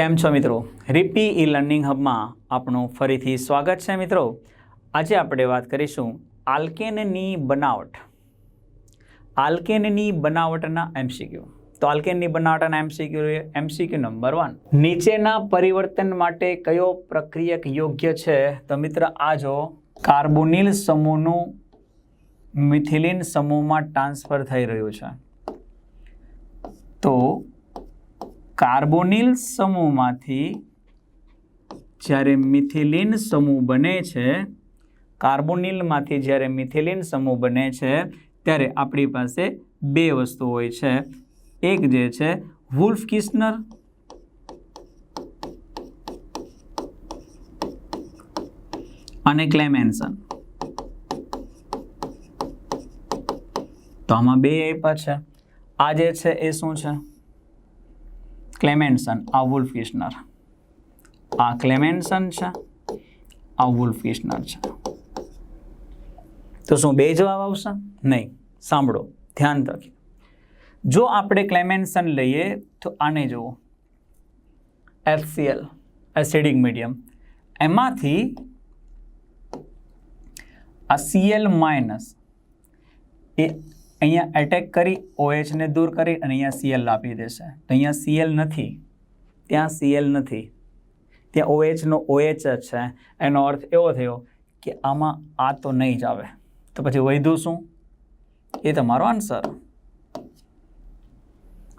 કેમ છો મિત્રો? રિપી ઈ લર્નિંગ હબમાં આપણું ફરીથી સ્વાગત છે મિત્રો. આજે આપણે વાત કરીશું આલ્કેનની બનાવટ. આલ્કેનની બનાવટના એમસીક્યુ તો આલ્કેનની બનાવટના એમસીક્યુ એમસીક્યુ નંબર વન. નીચેના પરિવર્તન માટે કયો પ્રક્રિયક યોગ્ય છે? તો મિત્ર, આ જો કાર્બોનિલ સમૂહનું મિથિલિન સમૂહમાં ટ્રાન્સફર થઈ રહ્યું છે. તો કાર્બોનિલ સમૂહમાંથી જ્યારે મિથિલિન સમૂહ બને છે, કાર્બોનિલમાંથી જ્યારે મિથિલિન સમૂહ બને છે, ત્યારે આપણી પાસે બે વસ્તુ હોય છે. એક જે છે, વુલ્ફ કિસ્નર. અને ક્લેમેન્સન. તો આમાં બે આપ્યા છે. આ જે છે, એ શું છે? ક્લેમેન્સન આ વુલ્ફ કિશનર આ ક્લેમેન્સન છે, આ વુલ્ફ કિશનર છે. તો શું બે જવાબ આવશે? નહીં. સાંભળો, ધ્યાન રાખી જો આપણે ક્લેમેન્સન લઈએ, તો આને જુઓ. એફસીએલ એસિડિક મીડિયમ એમાંથી આ સીએલ માઇનસ એ અહીંયા એટેક કરી ઓએચને દૂર કરી અને અહીંયા સીએલ આપી દેશે. તો અહીંયા સીએલ નથી. ત્યાં સીએલ નથી. ત્યાં ઓએચનો ઓએચ જ છે. એનો અર્થ એવો થયો કે આમાં આ તો નહીં જ આવે. તો પછી વધ્યું શું? એ તમારો આન્સર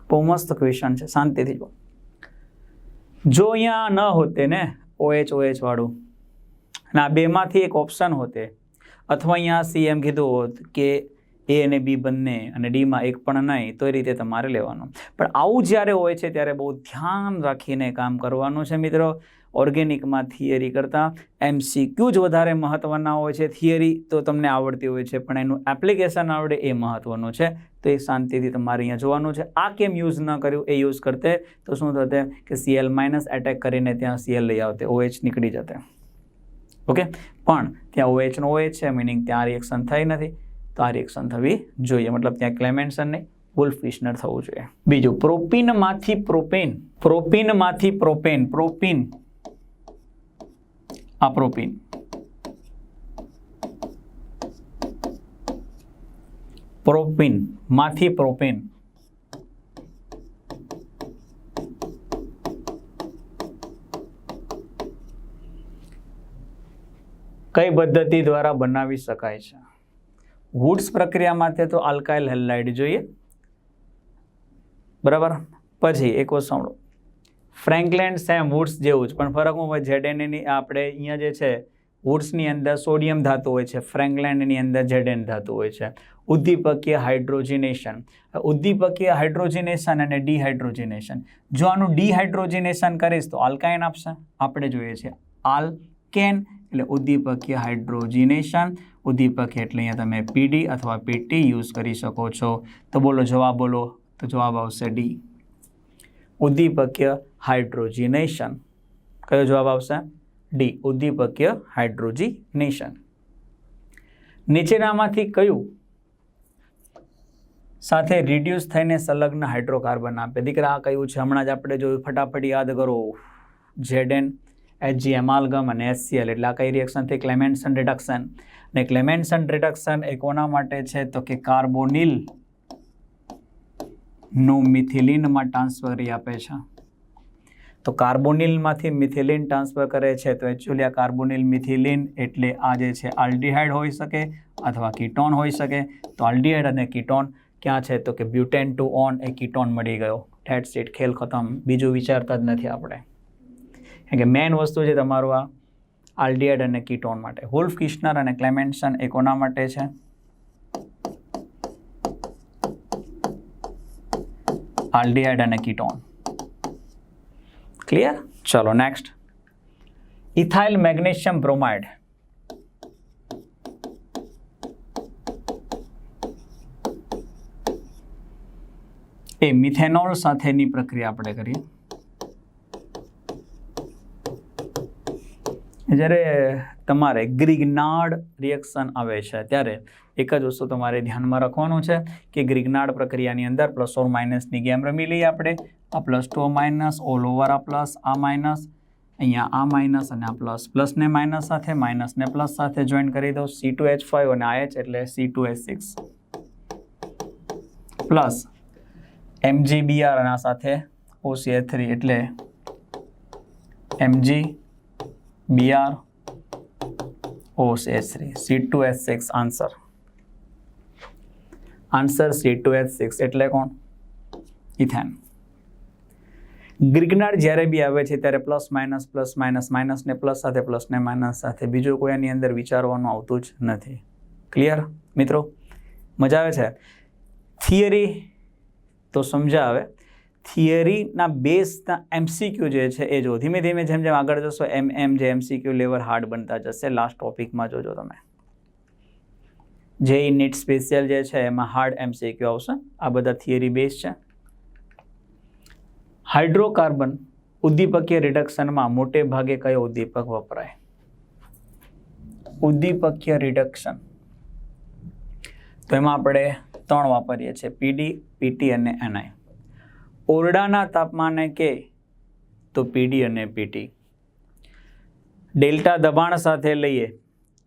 બહુ મસ્ત ક્વેશ્ચન છે. શાંતિથી જો જો અહીંયા ન હોતે ને ઓએચ ઓએચ વાળું, અને આ બેમાંથી એક ઓપ્શન હોતે, અથવા અહીંયા સી એમ કીધું હોત કે એ અને બી બંને અને ડીમાં એક પણ નહીં, તો એ રીતે તમારે લેવાનું. પણ આવું જ્યારે હોય છે ત્યારે બહુ ધ્યાન રાખીને કામ કરવાનું છે મિત્રો. ઓર્ગેનિકમાં થિયરી કરતાં એમસીક્યુ જ વધારે મહત્ત્વના હોય છે થિયરી તો તમને આવડતી હોય છે, પણ એનું એપ્લિકેશન આવડે એ મહત્ત્વનું છે. તો એ શાંતિથી તમારે અહીંયા જોવાનું છે. આ કેમ યુઝ ન કર્યું? એ યુઝ કરતે, તો શું થતે કે સીએલ માઇનસ એટેક કરીને ત્યાં સીએલ લઈ આવતે ઓએચ નીકળી જતે. ઓકે પણ ત્યાં ઓએચનો ઓએચ છે મિનિંગ ત્યાં રિએક્શન થઈ નથી. આ રિએક્શન થવી જોઈએ. મતલબ ત્યાં ક્લેમેન્સન નહીં વુલ્ફ થવું જોઈએ. બીજું, પ્રોપીનમાંથી પ્રોપેન. પ્રોપીનમાંથી પ્રોપેન. પ્રોપીન. આ પ્રોપીન. પ્રોપીનમાંથી પ્રોપેન. કઈ પદ્ધતિ દ્વારા બનાવી શકાય છે? વુડ્સ પ્રક્રિયા માટે તો આલ્કાઇલ હેલાઇડ જોઈએ. બરાબર? પછી એક વસ્તુ સાંભળો. ફ્રેન્કલેન્ડ સેમ વુડ્સ જેવું જ, પણ ફરક હું જેડેનની આપણે અહીંયા જે છે વુડ્સની અંદર સોડિયમ ધાતુ હોય છે ફ્રેન્કલેન્ડની અંદર જેડેન ધાતુ હોય છે. ઉદ્દીપકીય હાઇડ્રોજિનેશન ઉદ્દીપકીય હાઇડ્રોજિનેશન અને ડિહાઇડ્રોજિનેશન જો આનું ડિહાઇડ્રોજિનેશન કરીશ તો આલ્કાઇન આપશે. આપણે જોઈએ છીએ આલ્કેન એટલે ઉદ્દીપકીય હાઇડ્રોજિનેશન ઉદ્દીપક એટલે અહીંયા તમે પીડી અથવા પીટી યુઝ કરી શકો છો. તો બોલો, જવાબ બોલો. તો જવાબ આવશે ડી ઉદ્દીપકીય હાઇડ્રોજિનેશન. કયો જવાબ આવશે? ડી ઉદ્દીપકીય હાઇડ્રોજિનેશન. નીચેનામાંથી કયું સાથે રિડ્યુસ થઈને સંલગ્ન હાઇડ્રોકાર્બન આપે? દીકરા, આ કયું છે? હમણાં જ આપણે જોયું ફટાફટ યાદ કરો. ઝેડેન એચજી એમાલગમ અને એસસીએલ. એટલે આ કઈ રિએક્શન ક્લેમેન્સન રિડક્શન ને ક્લેમેન્સન રિડક્શન એ કોના માટે છે? તો કે કાર્બોનિલનું મિથિલિનમાં ટ્રાન્સફર આપે છે. તો કાર્બોનિલમાંથી મિથિલિન ટ્રાન્સફર કરે છે, તો એકચ્યુઅલી આ કાર્બોનિલ મિથિલિન એટલે આ જે છે, આલ્ડિહાઇડ હોઈ શકે અથવા કીટોન હોઈ શકે. તો આલ્ડિહાઇડ અને કીટોન ક્યાં છે? તો કે બ્યુટેન ટુ ઓન એ કીટોન મળી ગયો. ઠેટ સીટ ખેલ ખતમ. બીજું વિચારતા જ નથી આપણે. કે મેઇન વસ્તુ છે તમારું આ આલ્ડિયાડ અને કીટોન માટે. હોલ્ફ કિશ્નર અને ક્લેમેન્સન એ કોના માટે છે. આલ્ડિયાડ અને કીટોન. ક્લિયર ચલો નેક્સ્ટ ઇથાઇલ મેગ્નેશિયમ બ્રોમાઇડ. એ મિથેનોલ સાથેની પ્રક્રિયા આપણે કરીએ. જ્યારે તમારે ગ્રિગ્નાર્ડ રિએક્શન આવે છે, ત્યારે એક જ વસ્તુ તમારે ધ્યાનમાં રાખવાનું છે કે ગ્રિગ્નાર્ડ પ્રક્રિયાની અંદર પ્લસ ઓર માઇનસની ગેમ રમી લઈએ આપણે. આ plus two minus all over આ પ્લસ આ માઇનસ અહીંયા આ માઇનસ અને આ પ્લસ પ્લસને માઇનસ સાથે માઇનસને પ્લસ સાથે જોઈન કરી દો સી ટુ એચ ફાઇવ અને આ એચ એટલે C two H six plus M G B R અને આ સાથે ઓસીએ થ્રી એટલે M G two H six answer answer C two H six એટલે કોણ? ઇથેન ગ્રિગનાર જ્યારે બી આવે છે ત્યારે plus minus plus minus minus ને પ્લસ સાથે પ્લસ ને માઇનસ સાથે. બીજું કોઈ એની અંદર વિચારવાનું આવતું જ નથી. ક્લિયર મિત્રો? મજા આવે છે? થિયરી તો સમજાવે. થિયરીના બેઝના એમસીક્યુ જે છે એ જો ધીમે ધીમે જેમ જેમ આગળ જશો, એમ એમ જે એમસીક્યુ લેવલ હાર્ડ બનતા જશે. લાસ્ટ ટોપિકમાં જોજો તમે. જે નીટ સ્પેશિયલ જે છે એમાં હાર્ડ એમસીક્યુ આવશે. આ બધા થિયરી બેઝ છે. હાઇડ્રોકાર્બન ઉદ્દીપકીય રિડક્શનમાં મોટે ભાગે કયો ઉદ્દીપક વપરાય? ઉદ્દીપકીય રિડક્શન. તો એમાં આપણે ત્રણ વાપરીએ છીએ. પીડી પીટી અને એનઆઈ ઓરડાના તાપમાને કે? તો પીડી અને પીટી. ડેલ્ટા દબાણ સાથે લઈએ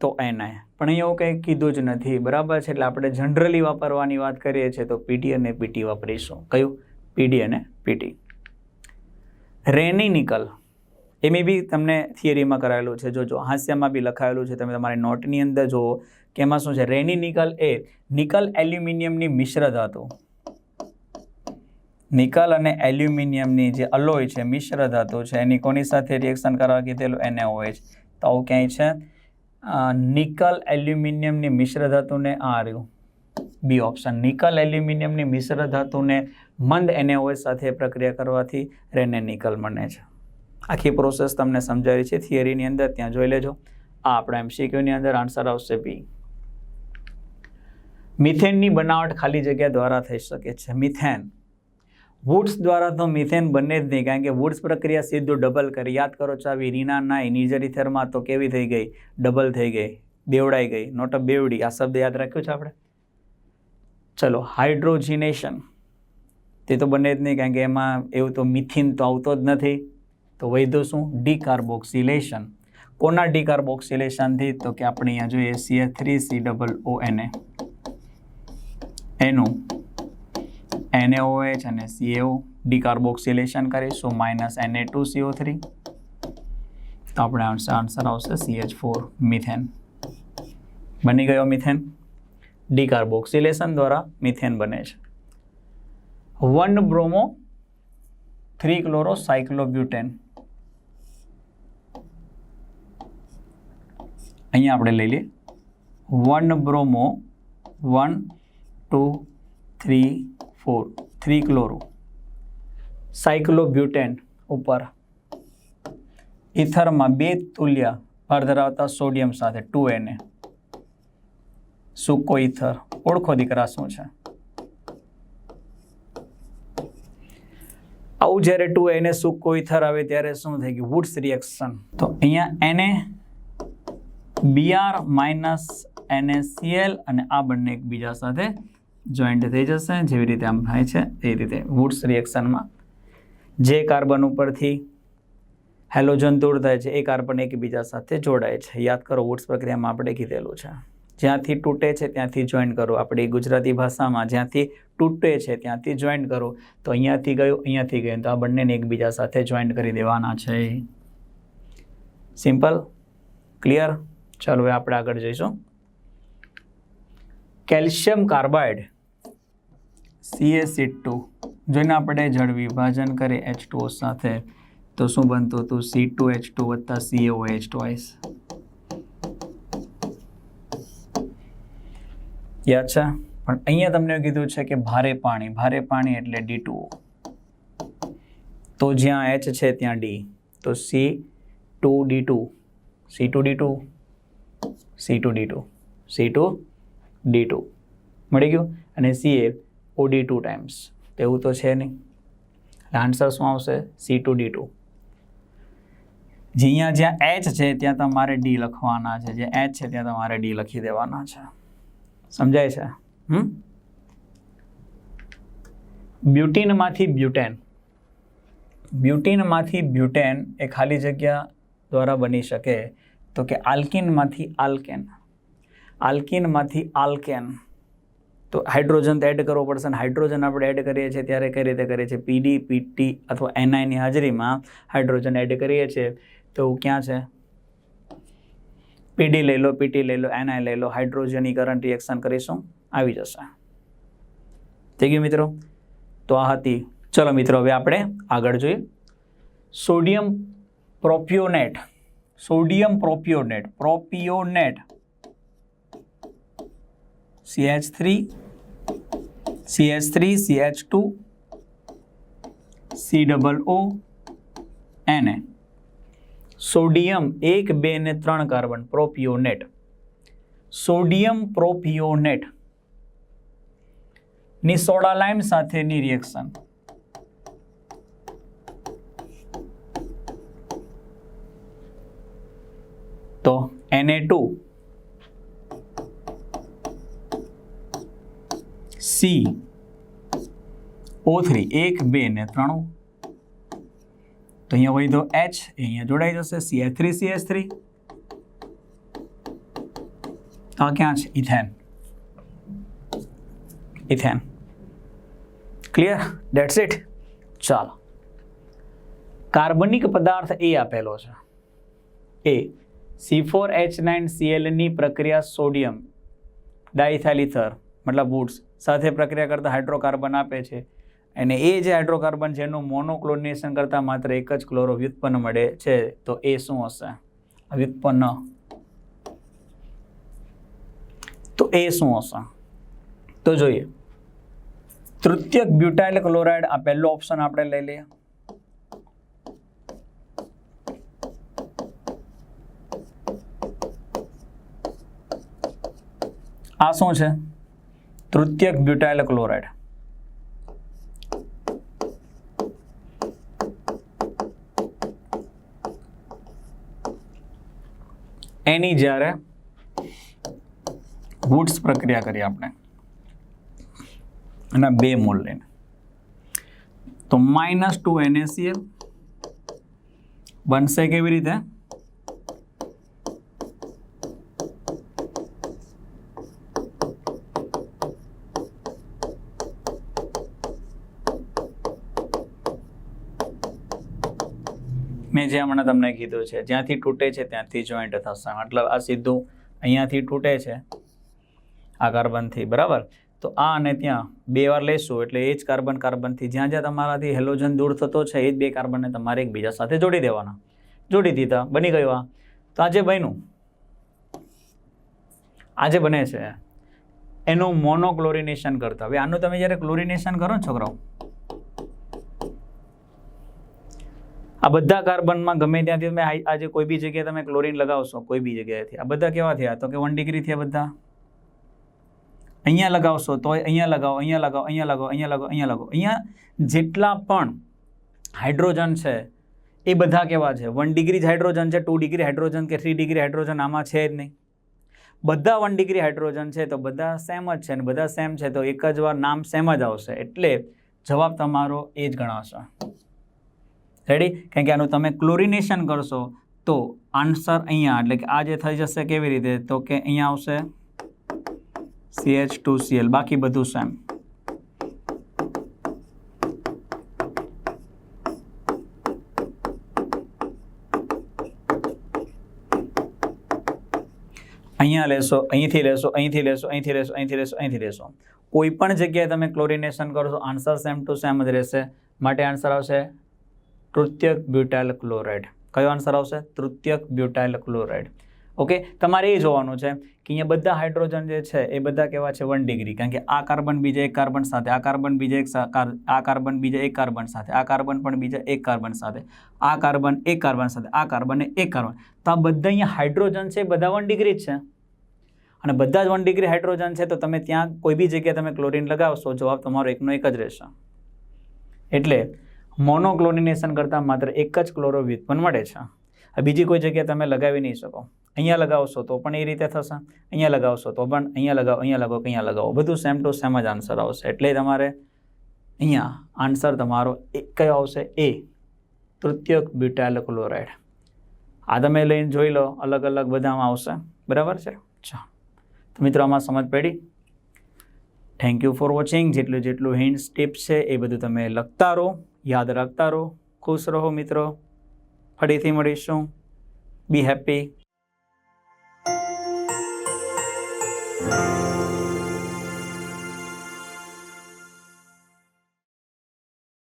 તો એનઆઈ. પણ એવું કંઈ કીધું જ નથી. બરાબર છે? એટલે આપણે જનરલી વાપરવાની વાત કરીએ છીએ તો પીટી અને પીટી વાપરીશું. કયું? પીડી અને પીટી. રેની નિકલ એમ બી તમને થિયરીમાં કરાયેલું છે. જો જો, હાસ્યમાં બી લખાયેલું છે. તમે તમારી નોટની અંદર જુઓ કે એમાં શું છે? રેની નિકલ એ નિકલ એલ્યુમિનિયમની મિશ્ર ધાતુ. નિકલ અને એલ્યુમિનિયમની જે અલોય છે, મિશ્ર ધાતુ છે, એની કોની સાથે રિએક્શન કરવા કીધેલું? NaOH તો આવું ક્યાંય છે? નિકલ એલ્યુમિનિયમની મિશ્ર ધાતુને આ રહ્યું. બી ઓપ્શન. નિકલ એલ્યુમિનિયમની મિશ્ર ધાતુને મંદ NaOH સાથે પ્રક્રિયા કરવાથી રેને નિકલ બને છે. આખી પ્રોસેસ તમને સમજાવી છે થિયરીની અંદર. ત્યાં જોઈ લેજો. આ આપણા એમસીક્યુની અંદર આન્સર આવશે બી. મિથેનની બનાવટ ખાલી જગ્યા દ્વારા થઈ શકે છે. મિથેન. વુડ્સ દ્વારા તો મિથેન બંને જ નહીં, કારણ કે વુડ્સ પ્રક્રિયા સીધું ડબલ કરી. યાદ કરો ચાવી, રીના નાઈ નિજરીથરમાં તો કેવી થઈ ગઈ? ડબલ થઈ ગઈ, બેવડાઈ ગઈ. નોટ અ બેવડી. આ શબ્દ યાદ રાખ્યો છે આપણે? ચલો હાઇડ્રોજિનેશન તે તો બને જ નહીં, કારણ કે એમાં એવું તો મિથિન તો આવતો જ નથી. તો વૈધો શું? ડીકાર્બોક્સિલેશન કોના ડીકાર્બોક્સિલેશનથી તો કે આપણે અહીંયા જોઈએ C three C double O N એનું NaOH અને CaO ડીકાર્બોક્સિલેશન કરીશું minus Na two CO three તો આપણે આન્સર આન્સર આવશે CH ફોર મિથેન બની ગયો મિથેન ડીકાર્બોક્સિલેશન દ્વારા મિથેન બને છે. One bromo three chloro cyclobutane અહીંયા આપણે લઈ લઈએ. One bromo one two three four, three chloro. Cyclobutane ઉપર. ઇથરમાં બે તુલ્ય ભાર ધરાવતા સોડિયમ સાથે ટુ એને સૂકો ઇથર, ઓળખો દીકરા શું છે? આવું જ્યારે ટુ એને સૂકો ઇથર આવે ત્યારે શું થઈ ગયું? વુડ્સ રિએક્શન તો અહીંયા એને બીઆર માઇનસ એનએસીએલ અને આ બંને એકબીજા સાથે જોઈન્ટ થઈ જશે, જેવી રીતે આમ થાય છે, એ રીતે વુડ્સ રિએક્શનમાં જે કાર્બન ઉપરથી હેલોજન દૂર થાય છે, એ કાર્બન એકબીજા સાથે જોડાય છે. યાદ કરો વુડ્સ પ્રક્રિયામાં આપણે કીધેલું છે. જ્યાંથી તૂટે છે, ત્યાંથી જોઈન કરો. આપણી ગુજરાતી ભાષામાં જ્યાંથી તૂટે છે, ત્યાંથી જોઈન કરો. તો અહીંયાથી ગયું અહીંયાથી ગયું. તો આ બંનેને એકબીજા સાથે જોઈન્ટ કરી દેવાના છે. સિમ્પલ ક્લિયર ચાલો હવે આપણે આગળ જઈશું. કેલ્શિયમ કાર્બાઇડ સીએસી ટુ જેને આપણે જળ વિભાજન કરીએ એચ ટુ સાથે. તો શું બનતું હતું? સી ટુ એચ ટુ વત્તા સીએઓ એચ ટ્વાઇસ યાદ છે? પણ અહીંયા તમને કીધું છે કે ભારે પાણી. ભારે પાણી એટલે ડી તો જ્યાં એચ છે ત્યાં ડી તો C two D two C two D two C two D two C two D two મળી ગયું? અને C A O D two times તો એવું તો છે નહીં. આન્સર શું આવશે? સી ટુ ડી ટુ જે અહીંયા જ્યાં એચ છે, ત્યાં તમારે ડી લખવાના છે. જે એચ છે, ત્યાં તમારે ડી લખી દેવાના છે. સમજાય છે? હમ? બ્યુટીનમાંથી બ્યુટેન. બ્યુટીનમાંથી બ્યુટેન એ ખાલી જગ્યા દ્વારા બની શકે. તો કે આલ્કિનમાંથી આલ્કેન. આલ્કિનમાંથી આલ્કેન. તો હાઇડ્રોજન તો એડ કરવો પડશે અને હાઇડ્રોજન આપણે એડ કરીએ છીએ ત્યારે કઈ રીતે કરીએ છીએ? પીડી, પીટી અથવા એનઆઈની હાજરીમાં હાઇડ્રોજન એડ કરીએ છીએ. તો ક્યાં છે? પીડી લઈ લો, પીટી લઈ લો, એનઆઈ લઈ લો, હાઇડ્રોજનીકરણ રિએક્શન કરીશું. આવી જશે. થઈ ગયું મિત્રો? તો આ હતી. ચલો મિત્રો, હવે આપણે આગળ જોઈએ. Sodium propionate sodium propionate propionate. CH3 CH3 CH2 C double O એને સોડિયમ એક બે ને ત્રણ કાર્બન પ્રોપિયોનેટ સોડિયમ પ્રોપિયોનેટની સોડા લાઇમ સાથેની રિએક્શન તો Na2 સી. ઓ થ્રી એક, બે ને ત્રણ. તો અહીંયા હોય તો એચ અહીંયા જોડાઈ જશે. C H three C H three આ ક્યાં છે? Ethane ethane clear that's it ચાલો. કાર્બનિક પદાર્થ એ આપેલો છે. એ સી ફોર એચ નાઇન સીએલની પ્રક્રિયા સોડિયમ ડાઇથેલિથર મતલબ વુડ્સ સાથે પ્રક્રિયા કરતા હાઇડ્રોકાર્બન આપે છે. અને એ જે હાઇડ્રોકાર્બન જેનું મોનોક્લોરિનેશન કરતાં માત્ર એક જ ક્લોરો વ્યુત્પન્ન મળે છે. તો એ શું હશે? વ્યુત્પન્ન. તો એ શું હશે? તો જોઈએ. તૃતીયક બ્યુટાઇલ ક્લોરાઇડ આ પહેલો ઓપ્શન આપણે લઈ લઈએ. આ શું છે? તૃતીયક બ્યુટાઇલ ક્લોરાઇડ એની જ્યારે વુડ્સ પ્રક્રિયા કરી આપણે અને બે મોલ લઈને તો માઇનસ ટુ એનએસીએલ બનશે કેવી રીતે મેં જે હમણાં તમને કીધું છે, જ્યાંથી તૂટે છે ત્યાંથી જોઈન્ટ થશે. મતલબ આ સીધું અહીંયાથી તૂટે છે, આ કાર્બનથી, બરાબર? તો આ અને ત્યાં બે વાર લેશું, એટલે એ જ કાર્બન કાર્બનથી જ્યાં જ્યાં તમારાથી હેલોજન દૂર થતો છે, એ જ બે કાર્બનને તમારે એકબીજા સાથે જોડી દેવાના. જોડી દીધા, બની ગયું આ. તો આજે બન્યું આજે બને છે, એનું મોનોક્લોરિનેશન કરતા. હવે આનું તમે જ્યારે ક્લોરિનેશન કરો છોકરાઓ આ બધા કાર્બનમાં ગમે ત્યાંથી તમે આજે કોઈ બી જગ્યાએ તમે ક્લોરિન લગાવશો, કોઈ બી જગ્યાએથી. આ બધા કેવા થયા? તો કે વન ડિગ્રી થયા બધા. અહીંયા લગાવશો તો અહીંયા લગાવો અહીંયા લગાવો અહીંયા લગાવો અહીંયા લગાવો અહીંયા લગાવો. અહીંયા જેટલા પણ હાઇડ્રોજન છે, એ બધા કેવા છે? વન ડિગ્રી જ હાઇડ્રોજન છે ટુ ડિગ્રી હાઇડ્રોજન કે થ્રી ડિગ્રી હાઇડ્રોજન, આમાં છે જ નહીં. બધા વન ડિગ્રી હાઇડ્રોજન છે, તો બધા સેમ જ છે અને બધા સેમ છે, તો એક જ વાર નામ સેમ જ આવશે. એટલે જવાબ તમારો એ જ ગણાશે. રેડી કારણ કે આનું તમે ક્લોરિનેશન કરશો, તો આન્સર અહીંયા, એટલે કે આ જે થઈ જશે કેવી રીતે? તો કે અહીંયા આવશે સી એચ ટુ સીએલ બાકી બધું સેમ અહીંયા લેશો, અહીંથી લેશો અહીંથી લેશો અહીંથી લેશો અહીંથી લેશો અહીંથી લેશો. કોઈ પણ જગ્યાએ તમે ક્લોરિનેશન કરશો આન્સર સેમ ટુ સેમ જ રહેશે. માટે આન્સર આવશે તૃતીયક બ્યુટાઇલ ક્લોરાઇડ કયો આન્સર આવશે? તૃતીયક બ્યુટાઇલ ક્લોરાઇડ ઓકે તમારે એ જોવાનું છે કે અહીંયા બધા હાઇડ્રોજન જે છે, એ બધા કેવા છે? વન ડિગ્રી કારણ કે આ કાર્બન બીજા એક કાર્બન સાથે, આ કાર્બન બીજા એક આ કાર્બન બીજા એક કાર્બન સાથે, આ કાર્બન પણ બીજા એક કાર્બન સાથે, આ કાર્બન એક કાર્બન સાથે, આ કાર્બન એક કાર્બન તો આ બધા અહીંયા હાઇડ્રોજન છે બધા વન ડિગ્રી જ છે. અને બધા જ વન ડિગ્રી હાઇડ્રોજન છે, તો તમે ત્યાં કોઈ બી જગ્યાએ તમે ક્લોરીન લગાવશો, જવાબ તમારો એકનો એક જ રહેશે. એટલે મોનોક્લોરિનેશન કરતાં માત્ર એક જ ક્લોરો વ્યુત્પન્ન મળે છે. આ બીજી કોઈ જગ્યાએ તમે લગાવી નહીં શકો. અહીંયા લગાવશો તો પણ એ રીતે થશે, અહીંયા લગાવશો તો પણ અહીંયા લગાવો અહીંયા લગાવો અહીંયા લગાવો. બધું સેમ ટુ સેમ જ આન્સર આવશે. એટલે તમારે અહીંયા આન્સર તમારો એ કયો આવશે, એ તૃતીયક બ્યુટાઇલ ક્લોરાઇડ આ તમે લઈને જોઈ લો, અલગ અલગ બધામાં આવશે. બરાબર છે? અચ્છા તો મિત્રો, આમાં સમજ પડી? થેન્ક યુ ફોર વોચિંગ જેટલું જેટલું હિન્ટ્સ ટિપ્સ છે, એ બધું તમે લખતા રહો. યાદ રાખતા રહો ખુશ રહો મિત્રો. ફરીથી મળીશું. બી હેપી